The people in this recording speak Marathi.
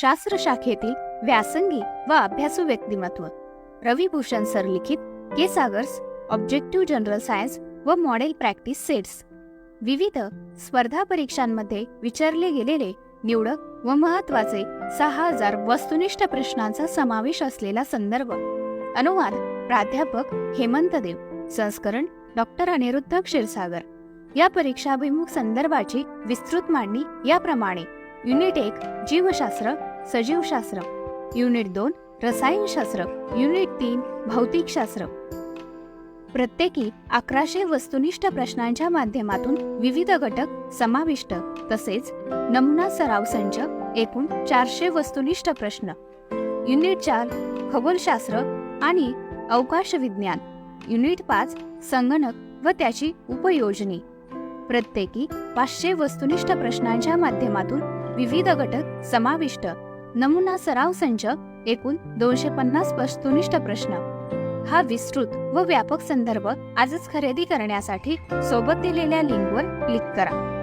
शास्त्र शाखेतील व्यासंगी व अभ्यासू व्यक्तिमत्व. रविभूषण सर लिखित K Sagar's objective general science व मॉडेल प्रॅक्टिस सेट्स. विविध स्पर्धा परीक्षांमध्ये विचारले गेलेले निवडक व महत्त्वाचे सहा हजार वस्तुनिष्ठ प्रश्नांचा समावेश असलेला संदर्भ. अनुवाद प्राध्यापक हेमंत देव. संस्करण डॉक्टर अनिरुद्ध क्षीरसागर. या परीक्षाभिमुख संदर्भाची विस्तृत मांडणी याप्रमाणे. युनिट एक जीवशास्त्र सजीवशास्त्र. युनिट दोन रसायनशास्त्र. युनिट तीन भौतिकशास्त्र. प्रत्येकी अकराशे वस्तुनिष्ठ प्रश्नांच्या माध्यमातून विविध घटक समाविष्ट तसेच नमुना सराव संच एकूण चारशे वस्तुनिष्ठ प्रश्न. युनिट चार खगोलशास्त्र आणि अवकाश विज्ञान. युनिट पाच संगणक व त्याची उपयोजनी. प्रत्येकी पाचशे वस्तुनिष्ठ प्रश्नांच्या माध्यमातून विविध घटक समाविष्ट. नमुना सराव संच एकूण दोनशे पन्नास वस्तुनिष्ठ प्रश्न. हा विस्तृत व व्यापक संदर्भ आजच खरेदी करण्यासाठी सोबत दिलेल्या लिंकवर क्लिक करा.